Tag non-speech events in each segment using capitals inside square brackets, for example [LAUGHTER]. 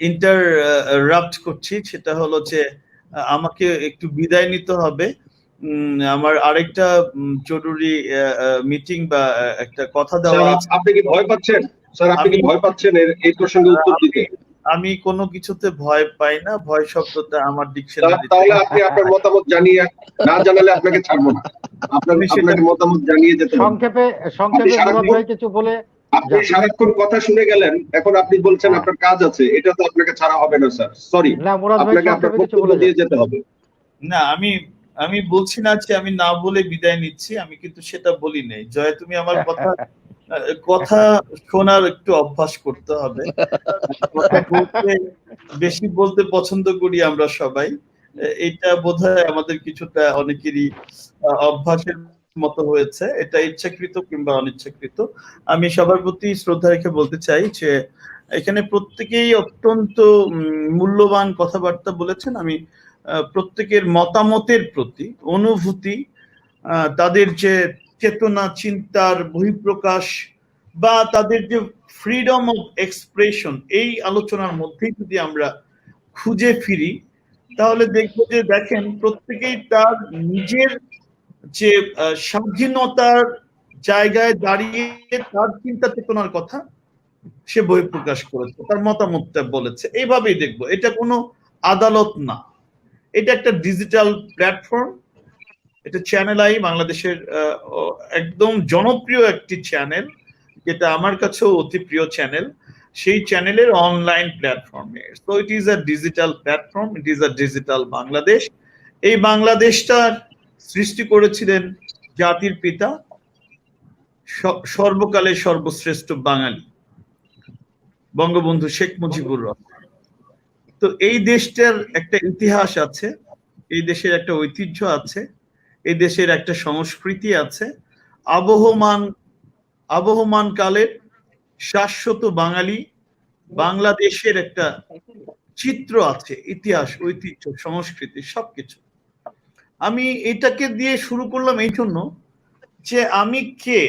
ইন্টাররাপ্ট করছি। সেটা হলো যে আমাকে একটু বিদায় নিতে হবে। আমার আরেকটা জরুরি মিটিং বা একটা কথা দেওয়া আপনি কি ভয় পাচ্ছেন? স্যার আপনি কি আমি- ভয় পাচ্ছেন এই প্রসঙ্গে উত্তর দিতে? আমি কোনো কিছুতে ভয় পাই না। ভয় শব্দটা আমার ডিকশনারি তাহলে আপনি আপনার মতামত জানিয়ে না জানালে আপনাকে ছাড়বো না। আপনার মতামত জানিয়ে যেতে সংক্ষেপে সংক্ষেপে কিছু বলে আপনি সারাক্ষণ কথা শুনে গেলেন এখন আপনি বলছেন আপনার কাজ আছে এটা তো আপনাকে ছাড়া হবে না স্যার। সরি আপনাকে আপনার বক্তব্য দিয়ে যেতে হবে। না আমি আমি বলছি না যে আমি না বলে বিদায় নিচ্ছি আমি কিন্তু সেটা বলি নাই। জয় তুমি আমার কথা [LAUGHS] কথা শোনার একটু অভ্যাস করতে হবে। কথা বলতে বেশি বলতে পছন্দ করি আমরা সবাই। এটা বোধহয় আমাদের কিছুটা অনেকেরই অভ্যাসের মতো হয়েছে, এটা ইচ্ছাকৃত কিংবা অনিচ্ছাকৃত। আমি সবার প্রতি শ্রদ্ধা রেখে বলতে চাই যে, এখানে প্রত্যেকেই অত্যন্ত মূল্যবান কথাবার্তা বলেছেন। আমি প্রত্যেকের মতামতের প্রতি অনুভূতি তাদের যে চেতনা, চিন্তার বহিঃপ্রকাশ বা তাদের যে ফ্রিডম অফ এক্সপ্রেশন এই আলোচনার মধ্যেই যদি আমরা খুঁজে ফিরি, তাহলে দেখব যে দেখেন, প্রত্যেকেই তার নিজের যে স্বাধীনতার জায়গায় দাঁড়িয়ে তার চিন্তা চেতনার কথা সে বহিঃপ্রকাশ করেছে, তার মতামতটা বলেছে। এইভাবেই দেখব, এটা কোনো আদালত না। এটা একটা ডিজিটাল প্ল্যাটফর্ম এটা চ্যানেল আই বাংলাদেশের একদম জনপ্রিয় একটি চ্যানেল যেটা আমার কাছেও অতি প্রিয় চ্যানেল সেই চ্যানেলের অনলাইন প্ল্যাটফর্মে তো it is a digital platform it is a digital Bangladesh এই বাংলাদেশটার সৃষ্টি করেছিলেন জাতির পিতা, স- সর্বকালের সর্বশ্রেষ্ঠ বাঙালি, বঙ্গবন্ধু শেখ মুজিবুর রহমান। তো এই দেশটার একটা ইতিহাস আছে, এই দেশের একটা ঐতিহ্য আছে, এই দেশের একটা সংস্কৃতি আছে। আবহমান আবহমান কালের শাশ্বত বাঙালি বাংলাদেশের একটা চিত্র আছে, ইতিহাস, ঐতিহ্য, সংস্কৃতি, সবকিছু। আমি এটাকে দিয়ে শুরু করলাম এই জন্য যে আমি কে?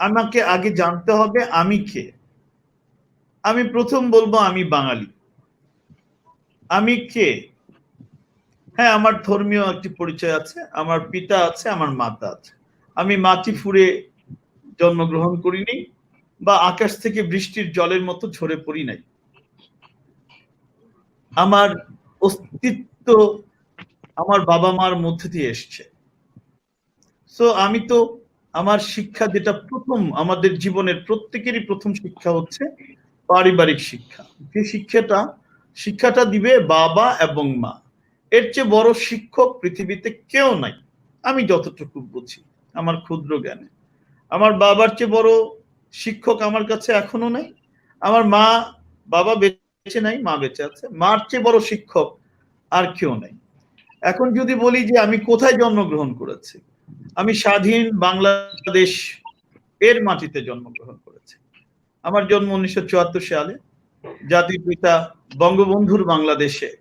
আমাকে আগে জানতে হবে আমি কে? আমি প্রথম বলব আমি বাঙালি। আমি কে? হ্যাঁ আমার ধর্মীয় একটি পরিচয় আছে, আমার পিতা আছে, আমার মাতা আছে। আমি মাটি ফুঁড়ে জন্মগ্রহণ করিনি বা আকাশ থেকে বৃষ্টির জলের মতো ঝরে পড়ি নাই। আমার অস্তিত্ব আমার বাবা মার মধ্যে দিয়ে এসছে। সো আমি তো আমার শিক্ষা যেটা প্রথম, আমাদের জীবনের প্রত্যেকেরই প্রথম শিক্ষা হচ্ছে পারিবারিক শিক্ষা। যে শিক্ষাটা শিক্ষাটা দিবে বাবা এবং মা। এর চেয়ে বড় শিক্ষক পৃথিবীতে কেউ নাই। আমি যতটুকু বুঝি, আমার ক্ষুদ্র জ্ঞানে। আমার বাবার চেয়ে বড় শিক্ষক আমার কাছে এখনও নাই। আমার মা, বাবা বেঁচে নাই, মা বেঁচে আছে। মার চেয়ে বড় শিক্ষক আর কেউ নাই। এখন যদি বলি যে আমি কোথায় জন্মগ্রহণ করেছি, আমি স্বাধীন বাংলাদেশ এর মাটিতে জন্মগ্রহণ করেছি। আমার জন্ম উনিশশো চুয়াত্তর সালে। জাতির পিতা বঙ্গবন্ধুর বাংলাদেশে।